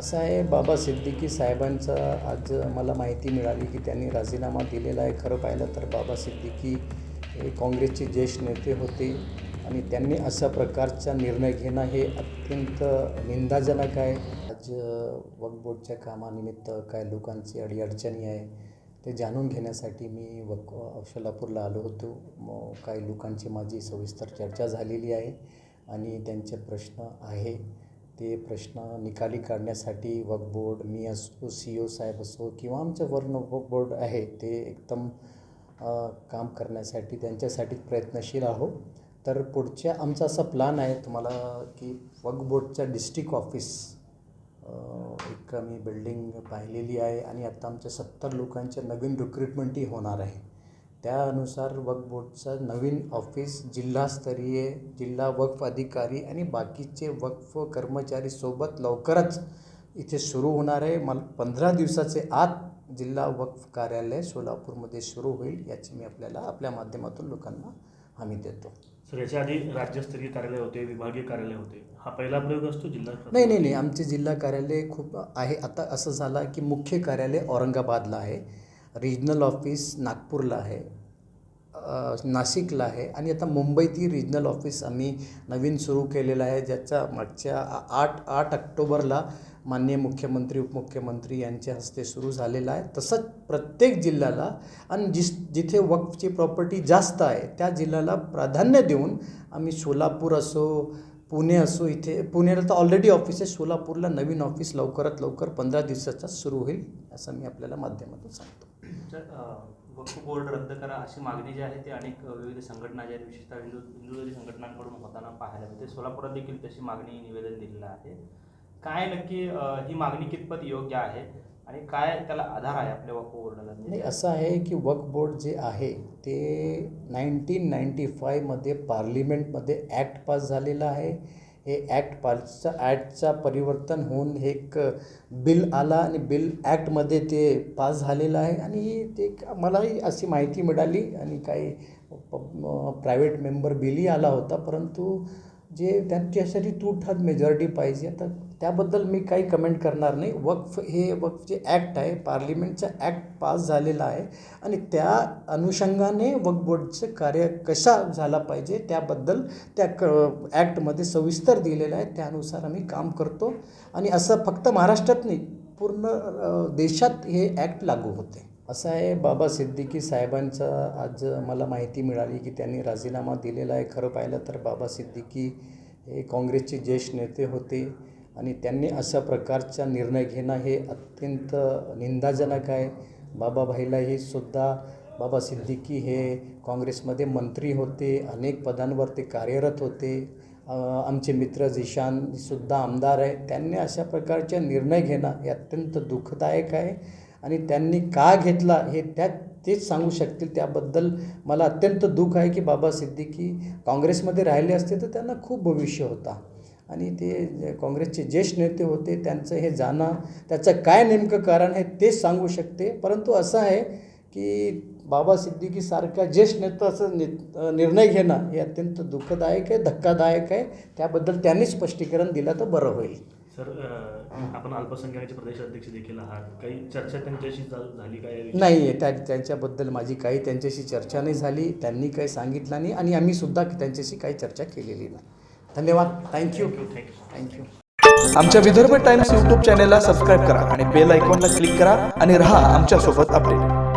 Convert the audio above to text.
असं आहे बाबा सिद्दीकी साहेबांचा आज मला माहिती मिळाली की त्यांनी राजीनामा दिलेला आहे. खरं पाहिलं तर बाबा सिद्दीकी हे काँग्रेसचे ज्येष्ठ नेते होते आणि त्यांनी अशा प्रकारचा निर्णय घेणं हे अत्यंत निंदाजनक आहे. आज वक्फ बोर्डच्या कामानिमित्त काय लोकांची अडीअडचणी आहे ते जाणून घेण्यासाठी मी वक सोलापूरला आलो होतो. मग काही लोकांची माझी सविस्तर चर्चा झालेली आहे आणि त्यांचे प्रश्न आहे. ते प्रश्न निकाली काढण्यासाठी वक्फ बोर्ड मी असो सी ओ साहेब असो किंवा आमचं वर्ण वक बोर्ड आहे ते एकदम काम करण्यासाठी त्यांच्यासाठी प्रयत्नशील आहो. तर पुढच्या आमचा असा प्लान आहे तुम्हाला की वक्फ बोर्डच्या डिस्ट्रिक्ट ऑफिस एक आम्ही बिल्डिंग पाहिलेली आहे आणि आत्ता आमच्या सत्तर लोकांच्या नवीन रिक्रुटमेंटही होणार आहे. त्यानुसार वक्फ बोर्डचं नवीन ऑफिस जिल्हास्तरीय जिल्हा वक्फ अधिकारी आणि बाकीचे वक्फ कर्मचारी सोबत लवकरच इथे सुरू होणार आहे. मला पंधरा दिवसाचे आत जिल्हा वक्फ कार्यालय सोलापूरमध्ये सुरू होईल याची मी आपल्याला आपल्या माध्यमातून लोकांना हमी देतो. सर याच्या आधी राज्यस्तरीय कार्यालय होते विभागीय कार्यालय होते. हा पहिला प्रयोग असतो जिल्हा नाही नाही नाही. आमचे जिल्हा कार्यालय खूप आहे. आता असं झालं की मुख्य कार्यालय औरंगाबादला आहे. रिजनल ऑफिस नागपूरला आहे. नाशिकला आहे. आणि आता मुंबईतही रिजनल ऑफिस आम्ही नवीन सुरू केलेलं आहे ज्याच्या मागच्या आठ आठ ऑक्टोबरला माननीय मुख्यमंत्री उपमुख्यमंत्री यांच्या हस्ते सुरू झालेला आहे. तसंच प्रत्येक जिल्ह्याला आणि जिस जिथे वक्फची प्रॉपर्टी जास्त आहे त्या जिल्ह्याला प्राधान्य देऊन आम्ही सोलापूर असो पुणे असो इथे पुण्याला तर ऑलरेडी ऑफिस आहे सोलापूरला नवीन ऑफिस लवकरात लवकर पंधरा दिवसाचा सुरू होईल असं मी आपल्याला माध्यमातून सांगतो. वक्फ बोर्ड रद्द करा अशी मागणी जी आहे ती अनेक विविध संघटना ज्या आहेत विशेषतः हिंदू हिंदुत्ववादी संघटनांकडून होताना पाहायला मिळते. सोलापुरात देखील तशी मागणी निवेदन दिलेलं आहे. काय नक्की ही मागणी कितपत योग्य आहे आणि काय त्याला आधार आहे आपल्या वक्फ बोर्डाला म्हणजे नाही असं आहे की वक्फ बोर्ड जे आहे ते नाईन्टीन नाईन्टी फायमध्ये पार्लिमेंटमध्ये ॲक्ट पास झालेलं आहे. हे ॲक्ट पासचा ॲक्टचा परिवर्तन होऊन हे एक बिल आला आणि बिल ॲक्टमध्ये ते पास झालेलं आहे. आणि ते मलाही अशी माहिती मिळाली आणि काही प्रायव्हेट मेंबर बिलही आला होता. परंतु जे त्यांच्यासाठी टू थर्ड मेजॉरिटी पाहिजे तर त्याबद्दल मी काही कमेंट करणार नाही. वक्फ हे वक्फ जे ॲक्ट आहे. पार्लिमेंटचा ॲक्ट पास झालेला आहे. आणि त्या अनुषंगाने वक्फ बोर्डचं कार्य कशा झाला पाहिजे त्याबद्दल त्या क ॲक्टमध्ये सविस्तर दिलेलं आहे. त्यानुसार आम्ही काम करतो. आणि असं फक्त महाराष्ट्रात नाही पूर्ण देशात हे ॲक्ट लागू होते. असं आहे बाबा सिद्दीकी साहेबांचा आज मला माहिती मिळाली की त्यांनी राजीनामा दिलेला आहे. खरं पाहिलं तर बाबा सिद्दीकी हे काँग्रेसचे ज्येष्ठ नेते होते आणि त्यांनी अशा प्रकारचा निर्णय घेणं हे अत्यंत निंदाजनक आहे. बाबाभाईलाही सुद्धा बाबा सिद्दीकी हे काँग्रेसमध्ये मंत्री होते अनेक पदांवर ते कार्यरत होते. आमचे मित्र झिशानसुद्धा आमदार आहे. त्यांनी अशा प्रकारचे निर्णय घेणं हे अत्यंत दुःखदायक आहे. आणि त्यांनी का घेतला हे त्या तेच सांगू शकतील. त्याबद्दल मला अत्यंत दुःख आहे की बाबा सिद्दीकी काँग्रेसमध्ये राहिले असते तर त्यांना खूप भविष्य होता. आणि ते जे काँग्रेसचे ज्येष्ठ नेते होते त्यांचं हे जाणं त्याचं काय नेमकं कारण आहे तेच सांगू शकते. परंतु असं आहे की बाबा सिद्दीकीसारखा ज्येष्ठ नेत्याचं नि निर्णय घेणं हे अत्यंत दुःखदायक आहे धक्कादायक आहे. त्याबद्दल त्यांनी स्पष्टीकरण दिलं तर बरं होईल. सर अ, आपण अल्पसंख्याकांचे प्रदेश अध्यक्ष देखील आहात. काही चर्चा त्यांच्याशी झाली काय? नाही त्या त्यांच्याबद्दल माझी काही त्यांच्याशी चर्चा नाही झाली. त्यांनी काही सांगितलं नाही आणि आम्ही सुद्धा त्यांच्याशी काही चर्चा केलेली नाही. धन्यवाद. Thank you thank you thank you आमच्या विदर्भ टाइम्स यूट्यूब चॅनेलला सबस्क्राईब करा आणि बेल आयकॉनला क्लिक करा आणि रहा आमच्यासोबत अपडेट.